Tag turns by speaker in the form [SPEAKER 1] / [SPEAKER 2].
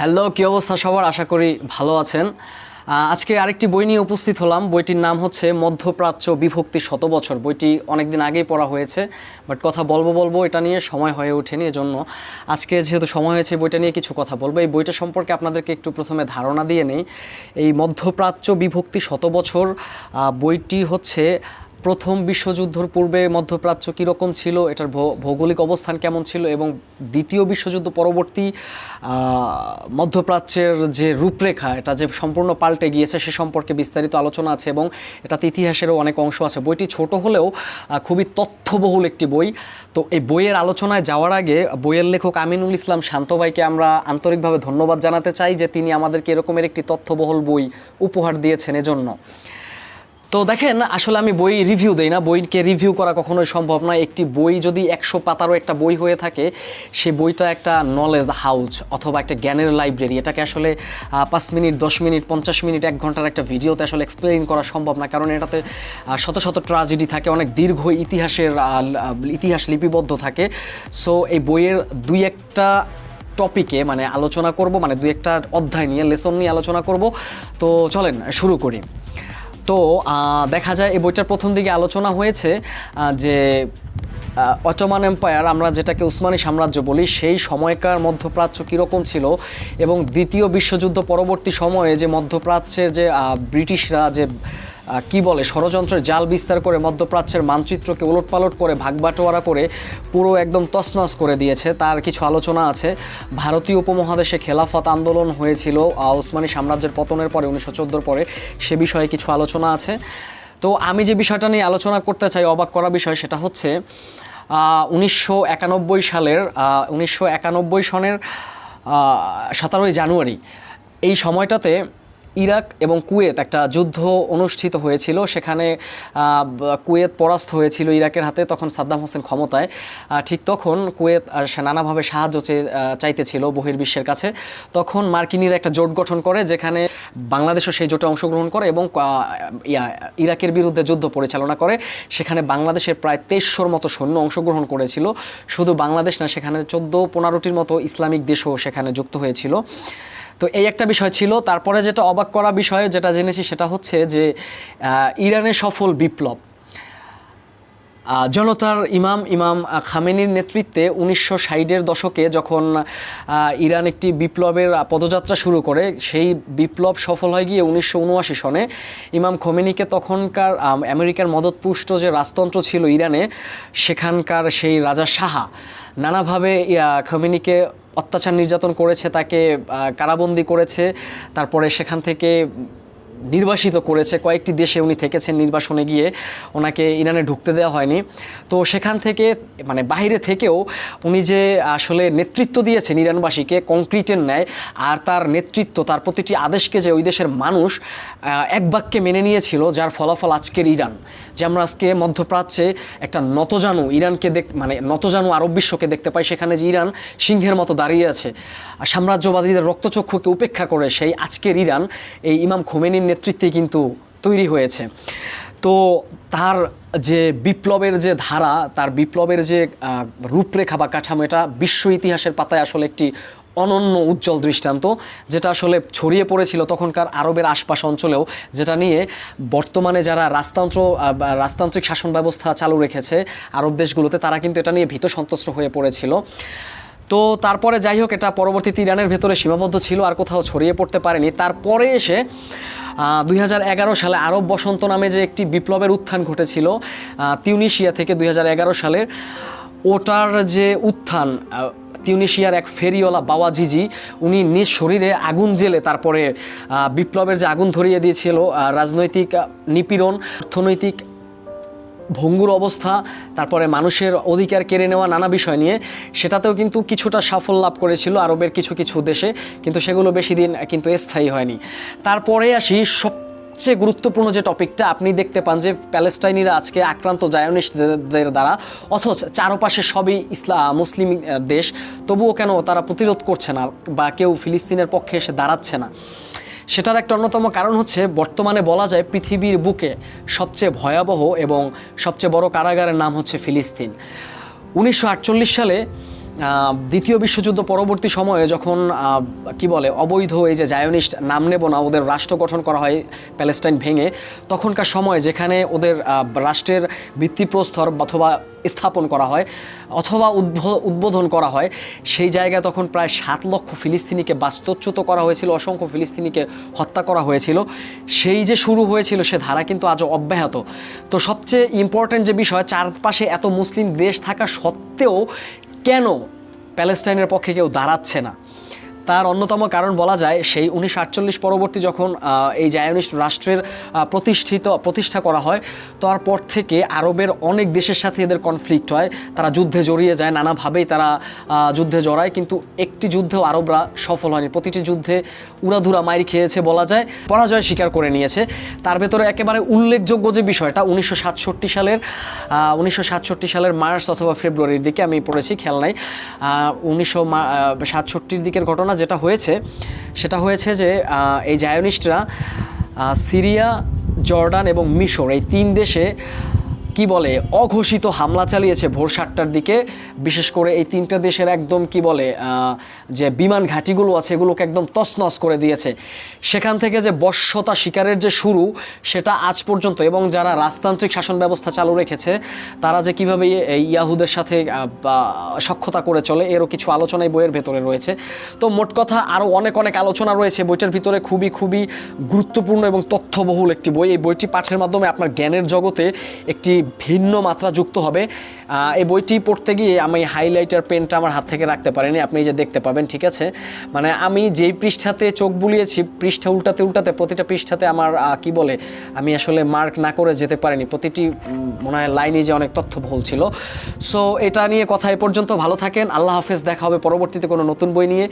[SPEAKER 1] Hello, কি অবস্থা সবার? আশা করি ভালো আছেন। আজকে আরেকটি বই নিয়ে উপস্থিত হলাম। বইটির নাম হচ্ছে মধ্যপ্রাচ্য বিভক্তি শত বছর। বইটি অনেকদিন আগেই পড়া হয়েছে, বাট কথা বলব বলব, এটা নিয়ে সময় হয়ে ওঠেনি এজন্য। আজকে যেহেতু সময় হয়েছে বইটা নিয়ে কিছু কথা বলব। এই বইটা সম্পর্কে আপনাদেরকে একটু প্রথমে ধারণা দিয়ে নেই। এই মধ্যপ্রাচ্য বিভক্তি শত বছর বইটি হচ্ছে প্রথম বিশ্বযুদ্ধর পূর্বে মধ্যপ্রাচ্য কীরকম ছিল? এটার ভৌগোলিক অবস্থান কেমন ছিল? এবং দ্বিতীয় বিশ্বযুদ্ধ পরবর্তী মধ্যপ্রাচ্যের যে রূপরেখা, এটা যে সম্পূর্ণ পাল্টে গিয়েছে, সে সম্পর্কে বিস্তারিত আলোচনা আছে এবং এটাতে ইতিহাসেরও অনেক অংশ আছে। বইটি ছোট হলেও খুবই তথ্যবহুল একটি বই। তো এই বইয়ের আলোচনায় যাওয়ার আগে বইয়ের লেখক আমিনুল ইসলাম শান্ত ভাইকে আমরা আন্তরিকভাবে ধন্যবাদ জানাতে চাই যে তিনি আমাদেরকে এরকমের একটি তথ্যবহুল বই উপহার দিয়েছেন এজন্য। তো দেখেন, আসলে আমি বই রিভিউ দেই না। বইকে রিভিউ করা কখনোই সম্ভব নয়। একটি বই যদি একশো পাতারও একটা বই হয়ে থাকে, সে বইটা একটা নলেজ হাউস অথবা একটা জ্ঞানের লাইব্রেরি এটাকে আসলে পাঁচ মিনিট, দশ মিনিট, পঞ্চাশ মিনিট, এক ঘণ্টার একটা ভিডিওতে আসলে এক্সপ্লেইন করা সম্ভব না। কারণ এটাতে শত শত ট্রাজেডি থাকে, অনেক দীর্ঘ ইতিহাসের ইতিহাস লিপিবদ্ধ থাকে। সো এই বইয়ের দুই একটা টপিকে মানে আলোচনা করব মানে দুই একটা অধ্যায় নিয়ে লেসন নিয়ে আলোচনা করব। তো চলেন, শুরু করি। তো দেখা যায় এই বইটার প্রথম দিকে আলোচনা হয়েছে যে অটোমান এম্পায়ার, আমরা যেটাকে উসমানী সাম্রাজ্য বলি, সেই সময়কার মধ্যপ্রাচ্য কীরকম ছিল এবং দ্বিতীয় বিশ্বযুদ্ধ পরবর্তী সময়ে যে মধ্যপ্রাচ্যের যে ব্রিটিশরা যে কি বলে, ষড়যন্ত্রের জাল বিস্তার করে মধ্যপ্রাচ্যের মানচিত্রকে ওলটপালট করে, ভাগবাটোয়ারা করে পুরো একদম তছনছ করে দিয়েছে। তার কিছু আলোচনা আছে। ভারতীয় উপমহাদেশে খেলাফত আন্দোলন হয়েছিল ওসমানী সাম্রাজ্যের পতনের পরে, উনিশশো চোদ্দোর পরে। সে বিষয়ে কিছু আলোচনা আছে। তো আমি যে বিষয়টা নিয়ে আলোচনা করতে চাই, অবাক করা বিষয়, সেটা হচ্ছে উনিশশো একানব্বই সালের উনিশশো একানব্বই সনের সতেরোই জানুয়ারি। এই সময়টাতে ইরাক এবং কুয়েত একটা যুদ্ধ অনুষ্ঠিত হয়েছিল। সেখানে কুয়েত পরাস্ত হয়েছিল ইরাকের হাতে তখন সাদ্দাম হোসেন ক্ষমতায়। ঠিক তখন কুয়েত সে নানাভাবে সাহায্য চাইতেছিল বহির্বিশ্বের কাছে। তখন মার্কিনিরা একটা জোট গঠন করে যেখানে বাংলাদেশও সেই জোটে অংশগ্রহণ করে এবং ইরাকের বিরুদ্ধে যুদ্ধ পরিচালনা করে। সেখানে বাংলাদেশের প্রায় তেইশশোর মতো সৈন্য অংশগ্রহণ করেছিল। শুধু বাংলাদেশ না, সেখানে চোদ্দ পনেরোটির মতো ইসলামিক দেশও সেখানে যুক্ত হয়েছিল। তো এই একটা বিষয় ছিল। তারপরে যেটা অবাক করা বিষয়, যেটা জেনেছি সেটা হচ্ছে যে ইরানের সফল বিপ্লব। জনতার ইমাম ইমাম খামেনির নেতৃত্বে উনিশশো ষাটের দশকে যখন ইরান একটি বিপ্লবের পদযাত্রা শুরু করে, সেই বিপ্লব সফল হয় গিয়ে উনিশশো উনআশি সনে। ইমাম খোমেনিকে তখনকার আমেরিকার মদতপুষ্ট যে রাজতন্ত্র ছিল ইরানে, সেখানকার সেই রাজা সাহা, নানাভাবে খোমেনিকে অত্যাচার নির্যাতন করেছে তাকে কারাবন্দি করেছে তারপরে সেখান থেকে নির্বাসিত করেছে। কয়েকটি দেশে উনি থেকেছেন নির্বাসনে গিয়ে। ওনাকে ইরানে ঢুকতে দেওয়া হয়নি। তো সেখান থেকে মানে বাইরে থেকেও উনি যে আসলে নেতৃত্ব দিয়েছেন ইরানবাসীকে কংক্রিটের ন্যায় আর তার নেতৃত্ব, তার প্রতিটি আদেশকে যে ওই দেশের মানুষ এক বাক্যে মেনে নিয়েছিল, যার ফলাফল আজকের ইরান। যে আমরা আজকে মধ্যপ্রাচ্যে একটা নতজানু ইরানকে দেখ মানে নতজানু আরব বিশ্বকে দেখতে পাই, সেখানে যে ইরান সিংহের মতো দাঁড়িয়ে আছে। সাম্রাজ্যবাদীদের রক্তচক্ষুকে উপেক্ষা করে সেই আজকের ইরান, এই ইমাম খোমেনির নেতৃত্বে কিন্তু তৈরি হয়েছে। তো তার যে বিপ্লবের যে ধারা, তার বিপ্লবের যে রূপরেখা বা কাঠামো, এটা বিশ্ব ইতিহাসের পাতায় আসলে একটি অনন্য উজ্জ্বল দৃষ্টান্ত, যেটা আসলে ছড়িয়ে পড়েছিল তখনকার আরবের আশপাশ অঞ্চলেও, যেটা নিয়ে বর্তমানে যারা রাজতন্ত্র রাজতান্ত্রিক শাসন ব্যবস্থা চালু রেখেছে আরব দেশগুলোতে, তারা কিন্তু এটা নিয়ে ভীত সন্ত্রস্ত হয়ে পড়েছিল। তো তারপরে যাই হোক, এটা পরবর্তীতে ইরানের ভেতরে সীমাবদ্ধ ছিল, আর কোথাও ছড়িয়ে পড়তে পারেনি। তারপরে এসে দুই হাজার এগারো সালে আরব বসন্ত নামে যে একটি বিপ্লবের উত্থান ঘটেছিল তিউনিশিয়া থেকে দুই হাজার এগারো সালের, ওটার যে উত্থান তিউনিশিয়ার এক ফেরিওয়ালা বাবা জিজি উনি নিজ শরীরে আগুন জেলে তারপরে বিপ্লবের যে আগুন ধরিয়ে দিয়েছিল রাজনৈতিক নিপীড়ন, অর্থনৈতিক ভঙ্গুর অবস্থা, তারপরে মানুষের অধিকার কেড়ে নেওয়া নানা বিষয় নিয়ে, সেটাতেও কিন্তু কিছুটা সাফল্য লাভ করেছিল আরবের কিছু কিছু দেশে, কিন্তু সেগুলো বেশি দিন কিন্তু স্থায়ী হয়নি। তারপরে আসি সব সবচেয়ে গুরুত্বপূর্ণ যে টপিকটা আপনি দেখতে পান যে প্যালেস্টাইনিরা আজকে আক্রান্ত জায়নিস্টদের দ্বারা, অথচ চারপাশে সবই ইসলাম মুসলিম দেশ, তবুও কেন তারা প্রতিরোধ করছে না বা কেউ ফিলিস্তিনের পক্ষে এসে দাঁড়াচ্ছে না? সেটার একটা অন্যতম কারণ হচ্ছে বর্তমানে বলা যায় পৃথিবীর বুকে সবচেয়ে ভয়াবহ এবং সবচেয়ে বড় কারাগারের নাম হচ্ছে ফিলিস্তিন। উনিশশো আটচল্লিশ সালে দ্বিতীয় বিশ্বযুদ্ধ পরবর্তী সময়ে যখন কি বলে, অবৈধ এই যে জায়নিস্ট নাম নেব না, ওদের রাষ্ট্র গঠন করা হয় প্যালেস্টাইন ভেঙে, তখনকার সময় যেখানে ওদের রাষ্ট্রের ভিত্তিপ্রস্তর অথবা স্থাপন করা হয়, অথবা উদ্বোধন করা হয়, সেই জায়গায় তখন প্রায় সাত লক্ষ ফিলিস্তিনিকে বাস্তুচ্যুত করা হয়েছিল, অসংখ্য ফিলিস্তিনিকে হত্যা করা হয়েছিল। সেই যে শুরু হয়েছিল, সে ধারা কিন্তু আজও অব্যাহত। তো সবচেয়ে ইম্পর্ট্যান্ট যে বিষয়, চারপাশে এত মুসলিম দেশ থাকা সত্ত্বেও কেন প্যালেস্টাইনের পক্ষে কেউ দাঁড়াচ্ছে না? তার অন্যতম কারণ বলা যায়, সেই উনিশশো আটচল্লিশ পরবর্তী যখন এই জায়নিস্ট রাষ্ট্রের প্রতিষ্ঠিত, প্রতিষ্ঠা করা হয়, তারপর থেকে আরবের অনেক দেশের সাথে এদের কনফ্লিক্ট হয়। তারা যুদ্ধে জড়িয়ে যায়, নানাভাবেই তারা যুদ্ধে জড়ায়। কিন্তু একটি যুদ্ধেও আরবরা সফল হয়নি। প্রতিটি যুদ্ধে উড়াধুরা মাইর খেয়েছে বলা যায়, পরাজয় স্বীকার করে নিয়েছে। তার ভেতরে একেবারে উল্লেখযোগ্য যে বিষয়টা, উনিশশো সাতষট্টি সালের উনিশশো সাতষট্টি সালের মার্চ অথবা ফেব্রুয়ারির দিকে আমি পড়েছি, খেয়াল নাই। উনিশশো সাতষট্টির দিকের ঘটনা যেটা হয়েছে সেটা হয়েছে যে এই জায়নিস্টরা সিরিয়া জর্ডান এবং মিশর এই তিন দেশে কি বলে, অঘোষিত হামলা চালিয়েছে ভোর সাতটার দিকে। বিশেষ করে এই তিনটা দেশের একদম কি বলে যে বিমান ঘাঁটিগুলো আছে, এগুলোকে একদম তছনছ করে দিয়েছে। সেখান থেকে যে বশ্যতা শিকারের যে শুরু, সেটা আজ পর্যন্ত এবং যারা রাজতান্ত্রিক শাসন ব্যবস্থা চালু রেখেছে, তারা যে কীভাবে ইয়াহুদের সাথে সক্ষতা করে চলে, এরও কিছু আলোচনা এই বইয়ের ভেতরে রয়েছে। তো মোট কথা আরও অনেক অনেক আলোচনা রয়েছে। বইটার ভিতরে খুবই খুবই গুরুত্বপূর্ণ এবং তথ্যবহুল একটি বই। এই বইটি পাঠের মাধ্যমে আপনার জ্ঞানের জগতে একটি ভিন্ন মাত্রা যুক্ত হবে। এই বইটি পড়তে গিয়ে আমি হাইলাইটার পেনটা আমার হাত থেকে রাখতে পারিনি। আপনি যে দেখতে পাবেন, ঠিক আছে? মানে আমি যেই পৃষ্ঠাতে চোখ বুলিয়েছি, পৃষ্ঠা উল্টাতে উল্টাতে, প্রতিটা পৃষ্ঠাতে আমার কি বলে, আমি আসলে মার্ক না করে যেতে পারিনি। প্রতিটি মনে হয় লাইনে যে অনেক তথ্য ভুল ছিল। সো এটা নিয়ে কথা এ পর্যন্ত। ভালো থাকেন। আল্লাহ হাফেজ। দেখা হবে পরবর্তীতে কোনো নতুন বই নিয়ে।